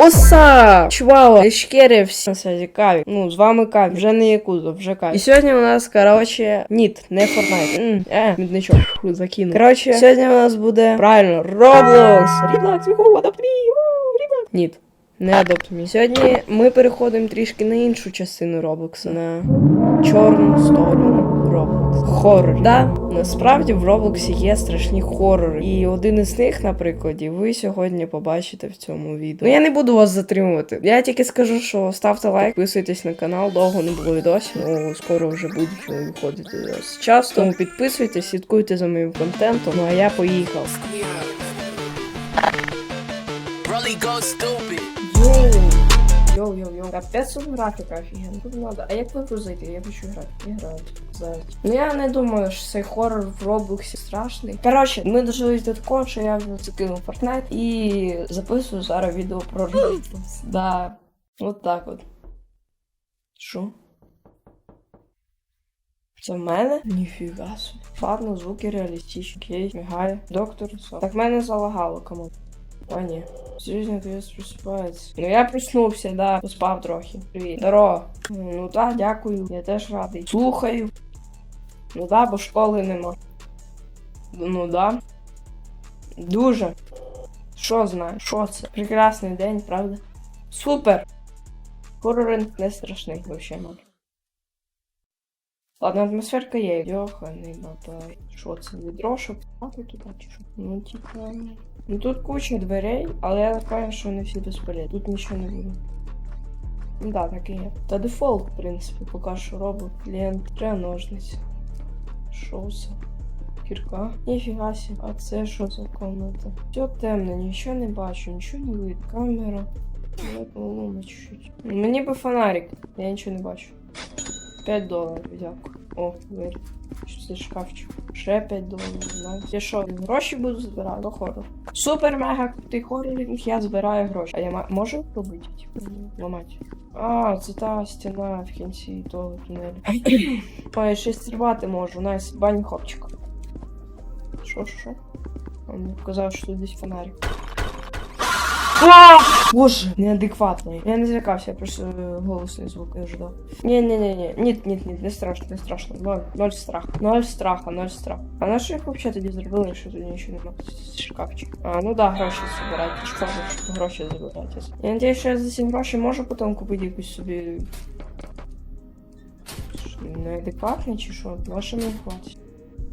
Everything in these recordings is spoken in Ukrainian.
Оса! Чувала, Ешкери, всі на связі Каві. Ну, з вами Каві, вже не Якузо, вже Каві. І сьогодні у нас, короче, ніт, не Fortnite. М, Е, мідничок, закинув. Короче, сьогодні у нас буде, правильно, Roblox. Roblox, віху, me, ву, Ніт. Не Me. Сьогодні ми переходимо трішки на іншу частину Роблокса, на чорну сторону Хоррор. Да, насправді в Роблоксі є страшні хорори. І один із них, на прикладі, ви сьогодні побачите в цьому відео. Ну я не буду вас затримувати. Я тільки скажу, що ставте лайк, підписуйтесь на канал, довго не було відосів. Ну, скоро вже будуть виходити. Часто тому підписуйтесь, слідкуйте за моїм контентом. Ну а я поїхав. Broly go stupid. Йоу, йоу, йоу. Капець тут графіка офігенна. Тут надо. А як ви зайти? Я хочу грати. Я граю. Зараз. Ну я не думаю, що цей хоррор в Роблоксі страшний. Коротше, ми дожились до такого, що я вже закинув Fortnite і записую зараз відео про Roblox. Да. От так от. Що? Це в мене? Ніфіга собі. Ладно, звуки реалістичні. Окей, мігає. Доктор, со. Так мене залагало, кому. А. Серйозно, ти просипається. Ну я проснувся, да. Поспав трохи. Привіт. Здорово. Ну так, дякую. Я теж радий. Слухаю. Ну да, бо школи нема. Ну да. Дуже. Що знаю? Що це? Прекрасний день, правда? Супер! Хороринг не страшний, вообще ноль. Ладно, атмосферка є. Йоханий бабай. Що це? Відро, щоб спати туди чи що? Ну, типа. Ну тут куча дверей, але я напевно, що вони всі безполезні. Тут нічого не буде. Ну да, так і є. Та дефолт, в принципі, поки що робить клієнт. Треба ножниці. Що це? Кірка? Ніфіга сі. А це що за комната? Все темно, нічого не бачу, нічого не видно. Камера. Я полуна чуть-чуть. Мені би фонарик, я нічого не бачу. 5 доларів, дякую. О, двері. Що це шкафчик? Ще 5 доларів, знаю. Я що, гроші буду збирати? Ну, хорор. Супер мега крутий хоррор, я збираю гроші. А я можу робити? Ламати? А, це та стіна в кінці того тунелю. Ой, я ще стрибати можу, найс, бань хопчик. Що, що, що? Мені показав, що тут десь фонарик. А! Боже, неадекватний. Я не злякався, я просто е, голосний звук не ожидав. Ні, ні, ні, ні, ні, ні, ні, не страшно, не страшно. Ноль, ноль страха. Ноль страха, ноль страха. А на що їх взагалі тоді зробили, якщо тут нічого немає? Шкафчик. А, ну да, гроші збирати. Шкаф, гроші забирати. Я надіюсь, що я за ці гроші можу потім купити якусь собі. Що, Неадекватний чи що? Гроші не хватить.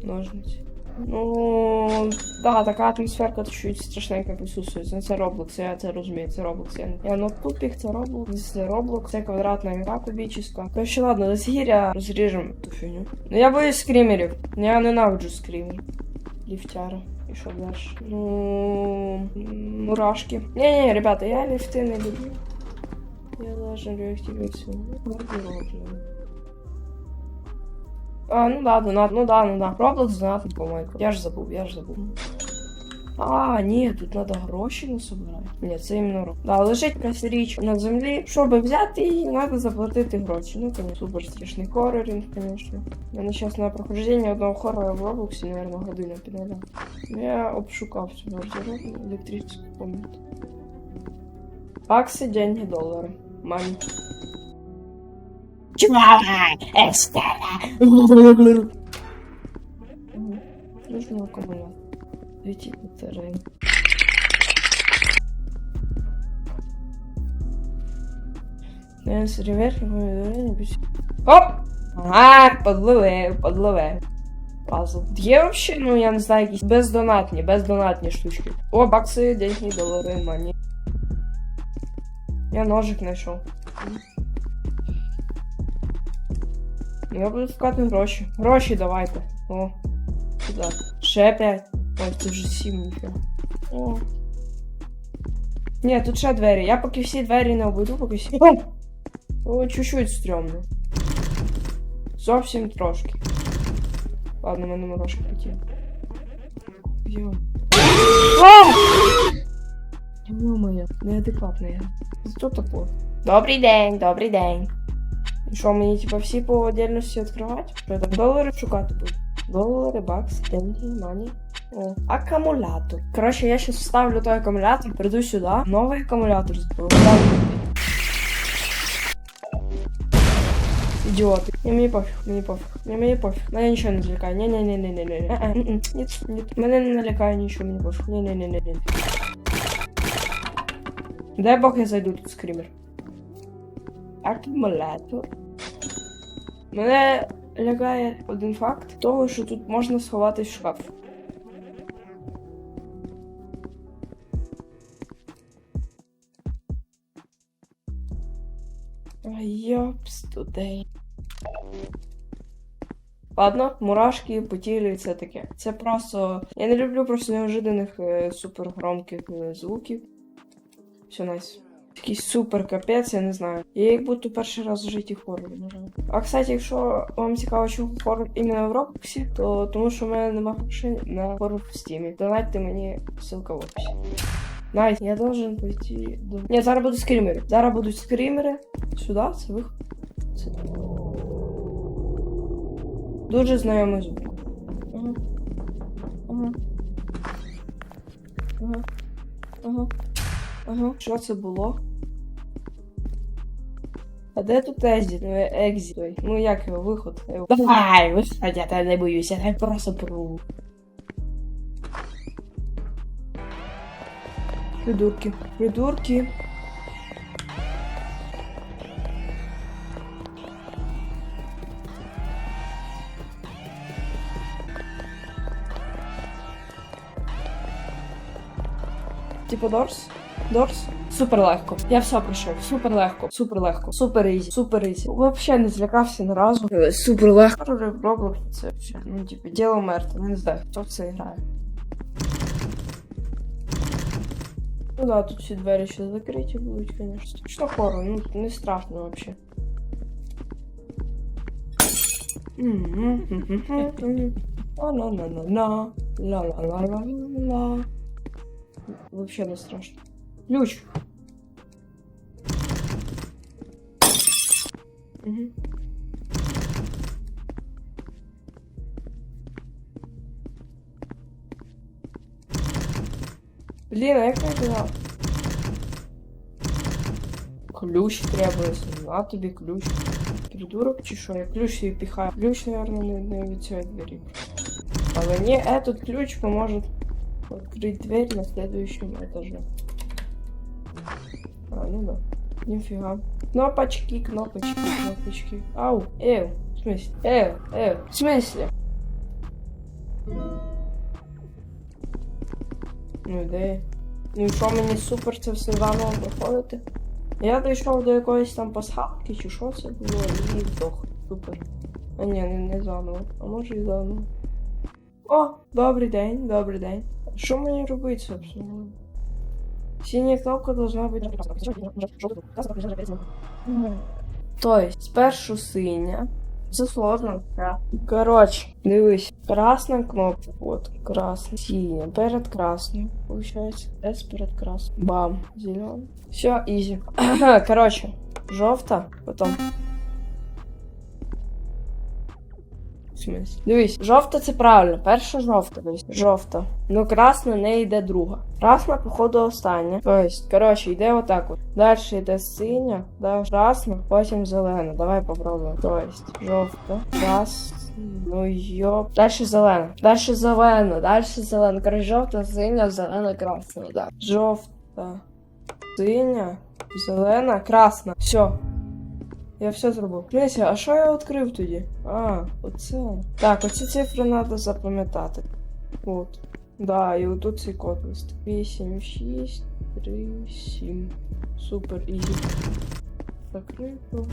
Ножниці. Ну, да, така атмосферка чуть страшненько присутствує. Ну, Це Roblox, я це розумію, це Roblox. Я, на це Roblox, це Roblox, це квадратна гра кубічна. Короче, ладно, до згіря розріжемо ту фігню. Ну я боюсь скримерів. Я ненавиджу скример. Ліфтяра. І що далі? Ну, мурашки. Не-не, ребята, я ліфти не люблю. Я должен реактивировать свой гардероб. А, ну да, донат, ну да, ну да. Роблокс донатить по майку. Я ж забув, я ж забув. А, ні, тут треба гроші насобирати. Ні, це іменно роб. Да, лежить якась річ на землі. Щоб взяти її, треба заплатити гроші. Ну, конечно, супер страшний хорорінг, звісно. У мене зараз на прохождення одного хорора в Роблоксі, мабуть, година піде. Я обшукав цю гардеробну електричну комнату. Бакси, деньги, долари. Мамі. Мгм. Нужно аккумулятор. Видите, батареи. Я с реверсом Оп! Ага, подловив, подловив. Пазл. Є вообще, ну я не знаю, якісь бездонатні, бездонатні штучки. О, бакси, деньги, долари, мані. Я ножик знайшов. Я буду шукати гроші. Гроші давайте. О. Сюди. Ще п'ять. Ой, це вже сім ніфіга. О. Ні, тут ще двері. Я поки всі двері не обойду, поки всі. О! Чуть-чуть стрьомно. Зовсім трошки. Ладно, мене морожка хотів. Йо. О! Ё-моё, неадекватна я. Зато тако. Добрий день, добрий день. І що, мені типа всі по отдельності відкривати? Що там долари шукати буду? Долари, бакс, деньги, мані. О, акумулятор. Короче, я сейчас вставлю той аккумулятор, приду сюда, новый аккумулятор вставлю. Идиоты. Не, мені пофіг, мені пофіг. Не, мені пофіг. Мене нічого не злякає. Не, не, не, не, не, не. Е-е, м-м, Ні, ні. Не налякає нічого, мені пофіг. Не, не, не, не, не. Дай Бог я зайду тут скример. Акумулятор. Мене лякає один факт того, що тут можна сховатись в шкаф. Йопс тудей. Ладно, мурашки по тілі це таке. Це просто. Я не люблю просто неожиданих е, супер громких е, звуків. Все найс. Якийсь супер капець, я не знаю. Я як будто перший раз в житті хоррор. А кстати, якщо вам цікаво, чому хоррор іменно в Роблоксі, то тому що в мене нема грошей на хоррор в стімі. Донатьте мені ссылка в описі. Найс, я должен пойти до. Ні, зараз будуть скрімери. Зараз будуть скрімери. Сюди, це виход. Це... Дуже знайомий звук. Ага. Ага. Ага. Ага. Ага. Що це було? А де тут екзіт? Ну, екзіт. Ну як його виход? Е, Давай, виходь, я тебе не боюся, я просто порву. Придурки. Придурки. Типа Дорс? Дорс? Супер легко. Я все пройшов. Супер легко. Супер легко. Супер ізі. Супер ізі. Вообще не злякався ні разу. Е, Супер легко. Хоррори це все. Ну, типу, діло мертве. Не знаю, хто в це грає. Ну да, тут всі двері ще закриті будуть, конечно. Що хоррор? Ну, не страшно вообще. Ла-ла-ла-ла-ла. Ла-ла-ла-ла-ла. Вообще не страшно. Ключ. Мгм. Блін, а як я туди? Ключ требується. На тобі ключ. Придурок чи що? Я ключ собі піхаю. Ключ, наверное, не, не від цієї двері. Але не, этот ключ поможет открыть дверь на следующем этаже. А, ну да. Нифига. Кнопочки, кнопочки, кнопочки. Ау, эу. В смысле? Эу, эу. В смысле? Ну де? Ну і що мені супер це все заново проходити? Я дійшов до якоїсь там пасхалки, чи що це було, і здох. Супер. А ні, не, не заново. А може і заново. О, добрий день, добрий день. Що мені робити, собственно? Синяя кнопка должна бути. есть, спершу синя. Це сложно. Коротше, дивись. Красна кнопка. От, красна. Синя. Перед красною. Получається. С перед красною. Бам. Зеленый. Все, ізі. Коротше, жовта, потім. В? Дивись, жовта це правильно. Перша жовта, дивись. Жовта. Ну, красна не йде друга. Красна, походу, остання. Тобто, коротше, йде отак от. Далі йде синя, далі красна, потім зелена. Давай попробуємо. Тобто, жовта, красна. Ну йоп. Далі зелена. Далі зелена, далі зелена. Коротше, жовта, синя, зелена, красна. Да. Жовта, синя, зелена, красна. Все. Я все зробив. Дивіться, а що я відкрив тоді? А, оце. Так, оці цифри треба запам'ятати. От. Да, і отут цей код лист. 8, 6, 3, 7. Супер, ізі. Закрито.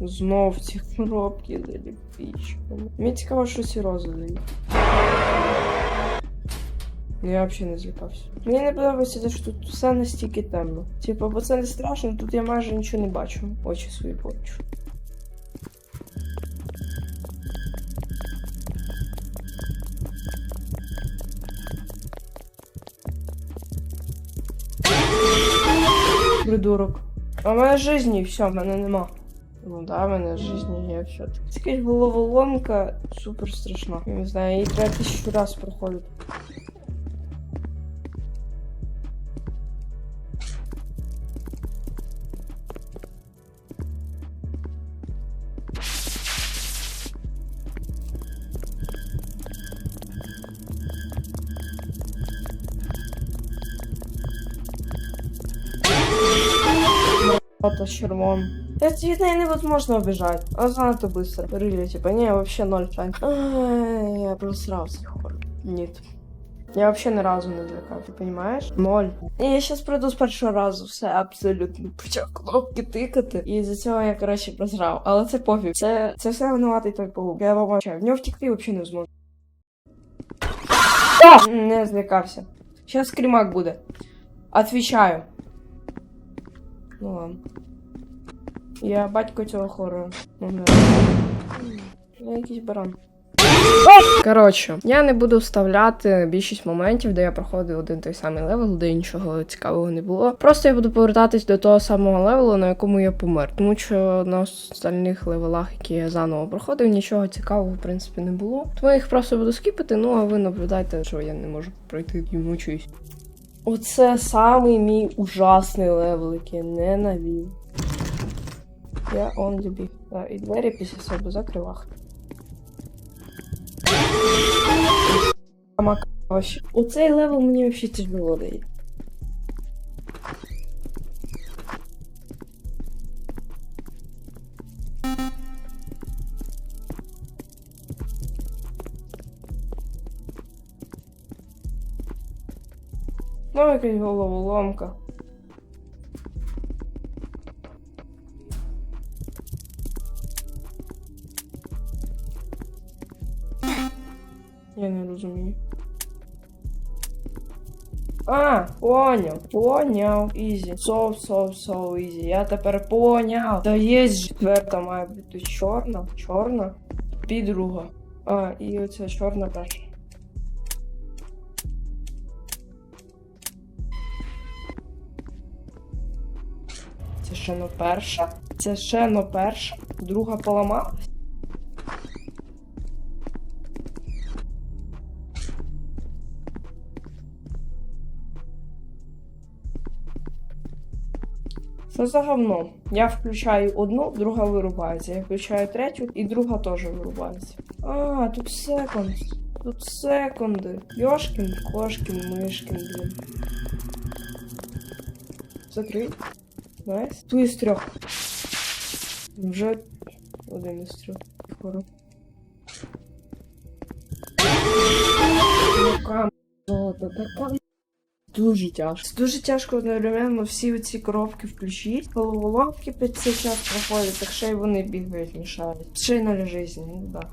Знов ці коробки заліпічками. Мені цікаво, що ці рози дають. Ну, Я взагалі не злякався. Мені не подобається, те, що тут все настільки темно. Типу, бо це не страшно, тут я майже нічого не бачу. Очі свої бачу. Придурок. А в мене жизні все, в мене нема. Ну да, в мене в житті є все. Це якась головоломка супер страшна. Я не знаю, її треба тисячу раз проходити. Это червон. Это видно невозможно убежать. А занадто быстро. Рыли, типа, не, вообще ноль шанс. Ай, я просрался, хор. Нет. Я вообще ни разу не злякав, ти понимаешь? Ноль. І я щас пройду з першого разу, все абсолютно. Почав кнопки тикати. І за цього я, коротше, прозрав. Але це пофіг. Це, це все винуватий той паук. Я вам обіцяю. В нього втекти взагалі не зможу. А! Не злякався. Щас скрімак буде. Отвічаю. Ну ладно. Я батько цього не. Я якийсь баран. Коротше, я не буду вставляти більшість моментів, де я проходив один той самий левел, де нічого цікавого не було. Просто я буду повертатись до того самого левелу, на якому я помер. Тому що на остальних левелах, які я заново проходив, нічого цікавого в принципі не було. Тому я їх просто буду скіпати, ну а ви наблюдайте, що я не можу пройти і мучуюсь. Оце самий мій ужасний левел, який я ненавів. Я он добіг. Да, і двері після себе закривах. Оцей левел мені вообще тяжело дає. Ну, якась головоломка. Я не розумію. А, поняв, поняв, ізі. So, so, so easy. Я тепер поняв. Та є четверта має бути чорна, чорна, і друга. А, і оця чорна перша. Ще но перша. Це ще но перша. Друга поламалась. Що за говно? Я включаю одну, друга вирубається. Я включаю третю, і друга теж вирубається. А, тут секунд. Тут секунди. Йошкін, кошкін, мишкін, блін. Закрий. Найс. Ту із трьох. Вже один із трьох. Скоро. Яка золота, така Дуже тяжко. Дуже тяжко одновременно всі ці коробки включити. Головоломки під цей час проходять, так ще й вони бігають, мішають. Ще й нуль житті, ну да.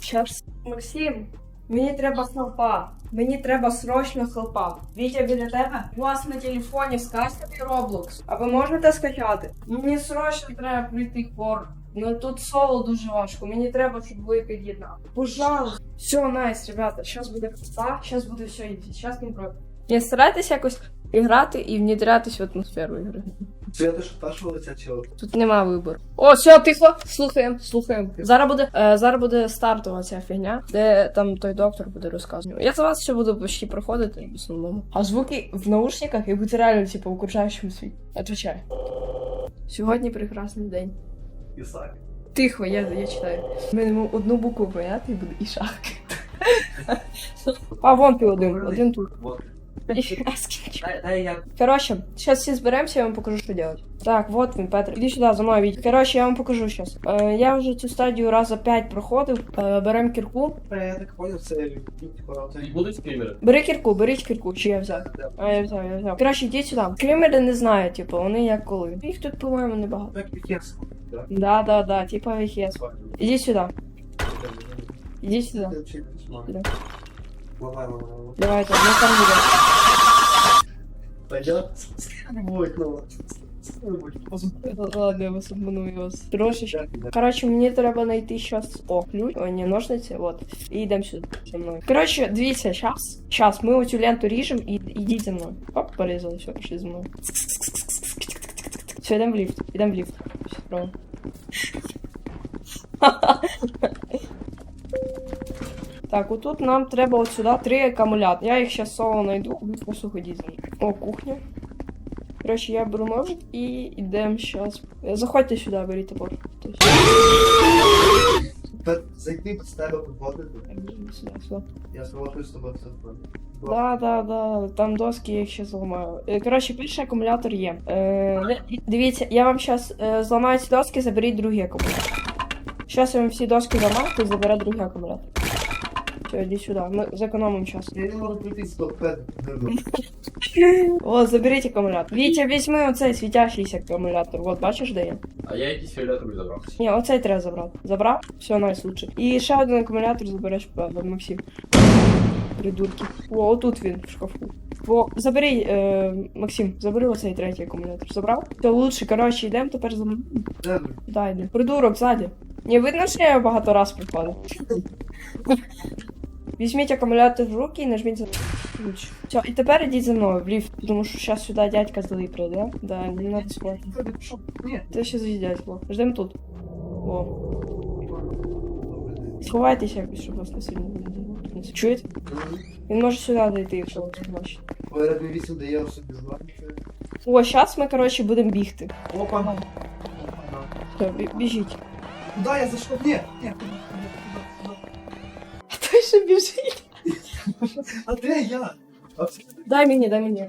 Щас. Максим, мені треба хелпа. Мені треба срочно хелпа. Вітя біля тебе? У вас на телефоні скачати Roblox. А ви можете скачати? Мені срочно треба прийти хор. Ну тут соло дуже важко. Мені треба, щоб ви під'єднали. Пожалуйста. Все, найс, ребята. Зараз буде хелпа, зараз буде все ізі. Зараз не проти. Не старайтесь якось грати і внедрятись в атмосферу ігри. Це те, що першого лиця чого? Тут нема вибору. О, все, тихо. Слухаємо, слухаємо. Зараз буде, е, зараз буде стартова ця фігня, де там той доктор буде розказувати. Я за вас ще буду почти проходити в основному. А звуки в наушниках і бути реально, типу, в окружаючому світі. Отвечай. Сьогодні прекрасний день. Ісак. Тихо, я, я читаю. Ми одну букву поняти і буде ішак. А вон ти один, один тут. Короче, сейчас все соберемся, я вам покажу, что делать. Так, вот він, Петр. Іди сюди, за мною, Віть. Короче, я вам покажу сейчас. Е, я вже цю стадію раза 5 проходив. Е, берем кірку. Я так понял, це Не будуть скримери? Бери кірку, беріть кірку, чи я взяв. А я взяв, я взяв. Короче, йдіть сюди. Кримери не знаю, типу, вони як коли. Їх тут, по-моєму, небагато. як пікес. Да? Да, да, да, типа вихес. Ідіть сюди. Ідіть сюди. Да. Ламай, ламай, ламай. Давайте, ми там будемо. Пойдет? Не будет, ну. Ладно, я вас обманую вас. Трошечки. Коротше, мені треба знайти щас. О, ключ. О, ні, ножниці, от. І йдемо сюди зі мною. Коротше, дивіться, щас. Щас, ми оцю ленту ріжемо і ідіть за мною. Оп, порізали, все, пішли за мною. Все, йдемо в ліфт. Йдемо в ліфт. Все, справа. Так, отут нам треба от сюди три акумулятори. Я їх зараз соло знайду, ви просто ходіть за мною. О, кухня. Коротше, я беру ножик і йдемо зараз. Заходьте сюди, беріть топор. Тобто, Зайти з тебе підводити. сюди, сюди. Я сфотою з тобою все. Да, да, да, там доски я їх ще зламаю. Е, Коротше, перший акумулятор є. Е, дивіться, я вам зараз е, зламаю ці доски, заберіть другий акумулятор. Зараз я вам всі доски зламаю, ти забере другий акумулятор. Все, іди сюди, ми зекономимо час. Я не можу прийти з того пет. О, заберіть акумулятор. Вітя, візьми оцей світящийся акумулятор. От, бачиш, де він? А я якийсь фіолетовий забрав. Ні, оцей треба забрати. Забрав? Все, найс лучше. І ще один акумулятор забереш е, Максим. Придурки. О, отут він в шкафу. О, забери, е, Максим, забери оцей третій акумулятор. Забрав? Все лучше, коротше, йдемо тепер за мною. Куди йде? Придурок, ззаді. Не видно, що я багато раз пропаду. Візьміть акумулятор в руки і нажміть за ключ. Все, і тепер ідіть за мною в ліфт, тому що зараз сюди дядька злий прийде. Да, не надо спорти. Ні. Це ще звідь дядько. Ждем тут. О. Сховайтеся якось, щоб вас не сильно не Чуєте? Він може сюди дійти, якщо це бачите. Поверед 8 дає собі знати. О, зараз ми, коротше, будемо бігти. Опа. Все, бі- біжіть. Куди я зайшов? Ні, ні. Ще біжить. А де я? Дай мені, дай мені.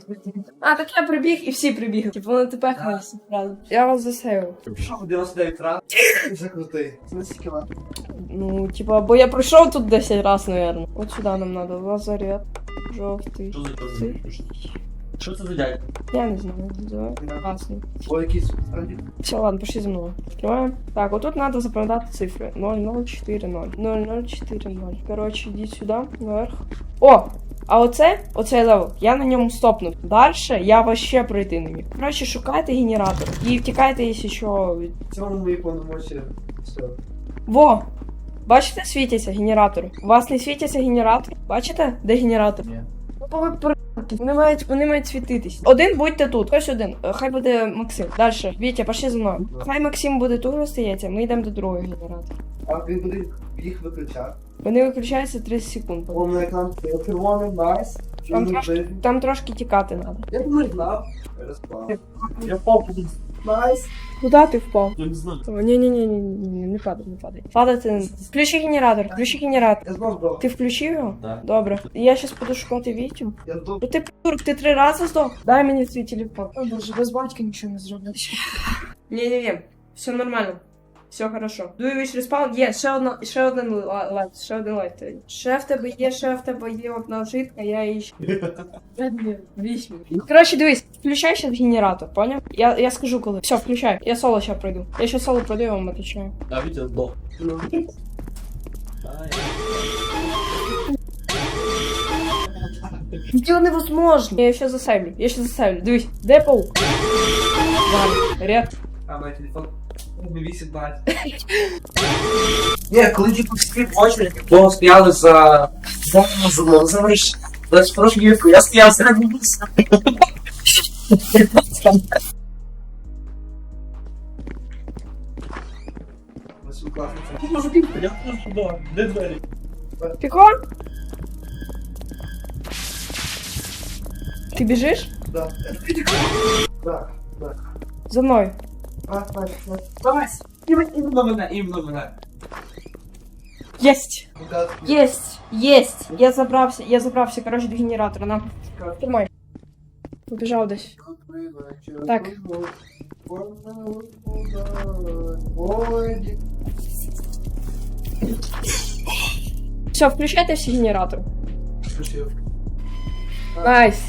А, так я прибіг і всі прибігли. Типу, вони тепер хвалися разом. Я вас засейвив. Пішов 99 раз? Закрутий. Ну, типа, бо я пройшов тут 10 раз, наверное. От сюди нам надо. Лазарет. Жовтий. Що за. Що це за дядька? Я не знаю. Давай. Красний. О, якийсь справді. Все, ладно, пошли за мною. Открываем. Так, вот тут надо запам'ятати цифри. 0040. 0040. Короче, йдіть сюди, наверх. О! А оце, оцей левел, я на ньому стопнув. Дальше я вообще пройти не міг. Короче, шукайте генератор. І втікайте, якщо що. від- В цьому мої повномочі. Все. Во! Бачите, світяться генератори? У вас не світяться генератори? Бачите, де генератор? Ні. Ну, бо ви при- Вони мають, вони мають світитись. Один будьте тут, хтось один. Хай буде Максим. Дальше. Вітя, пошли за мною. Хай Максим буде тут остається, ми йдемо до другого генератора. А він буде їх виключати. Вони виключаються 30 секунд. Повний екран червоний, найс. Там трошки, там трошки тікати треба. Я б не знав. Розпав. Я впав кудись. Найс. Куда ти впав? Я не знаю. Ні, ні, ні, ні, ні, не падай, не падай. Падати. ты. Включи генератор, включи генератор. Я здох. Ти включив його? Да. Добре. Я щас буду шукати Вітю. Я здох. Ну ти придурок, ти три рази здох. Дай мені свій телефон. О боже, без батька нічого не зроблять. Ні-ні-ні, все нормально. Все хорошо. Дуй віч респаун. Є, ще одна, ще один лайт, ще один лайт. Ще в тебе є, ще в тебе є одна житка, я її ще. Вісім. Коротше, дивись, включай ще генератор, поняв? Я, я скажу коли. Все, включай. Я соло ще пройду. Я ще соло пройду, я вам отвечаю. А Вітя здох. Ай. Діло невозможно. Я ще засейвлю, я ще засейвлю. Дивись, де паук? Валь, ряд. А, мій телефон. Не 8 бать. Ні, коли типу всі очі, бо стояли за... За за за за справжнівку, я стояв серед місця. Я теж сюди. Де двері? Тихо. Ти біжиш? Да. Да, да. За мною. А, так, так. Давай, іменно мене, іменно мене. Єсть! Угадку. Єсть! Єсть! Я забрався, я забрався, коротше, до генератора. На. Тримай. Побіжав десь. Так. Ой, Все, включайте всі генератори. Включив. Найс.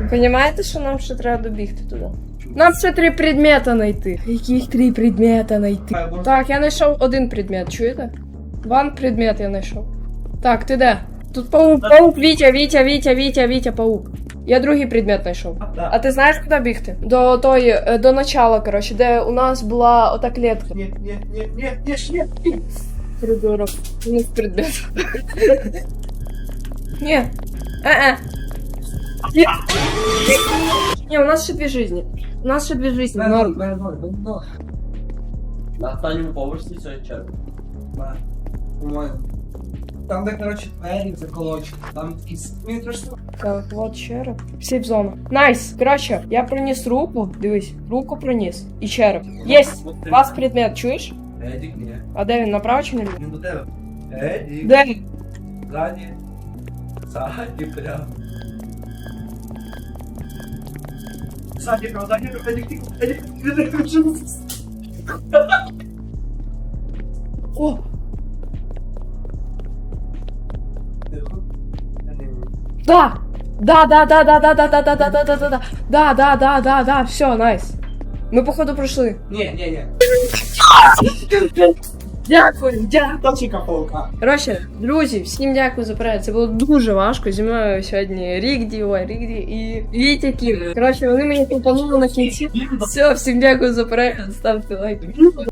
Ви розумієте, що нам ще треба добігти туди? Нам ще три предмета знайти. Яких три предмета знайти? Так, я знайшов один предмет, чуєте? Ван предмет я знайшов. Так, ти де? Тут паук, паук, Вітя, Вітя, Вітя, Вітя, Вітя, паук. Я другий предмет знайшов. А ти знаєш, куди бігти? До тої, е, до начала, коротше, де у нас була ота клітка. Ні, ні, ні, ні, ні, ні, ні. Придурок. Не предмет. Ні. Е-е. Ні. Ні, у нас ще дві жизни. У нас ще дві жизни. Норм. На останньому поверсі цього черга. По-моєму. Там, де, коротше, двері заколочені. Там такі мені трошки. Так, от череп. Всі в зону. Найс. Коротше, я приніс руку. Дивись, руку приніс. І череп. Єсть! У вас предмет, чуєш? Едік, ні. А де він направо чи наліво? Він до тебе. Едік. Де? Ззаді. Ззаді прямо. Едік. О! Тихо. Я не вмію. Да! Да, да, да, да, да, да, да, да, да, да, да, да, да, да, да, да, да, да, все, найс. Ми, походу, пройшли. Ні, ні, ні. Дякую, дякую. Точка полка. Коротше, друзі, всім дякую за перегляд. Це було дуже важко. Зі мною сьогодні Рігді, ой, Рігді і Вітя Кір. Коротше, вони мені пропонували на кінці. Все, всім дякую за перегляд. Ставте лайк.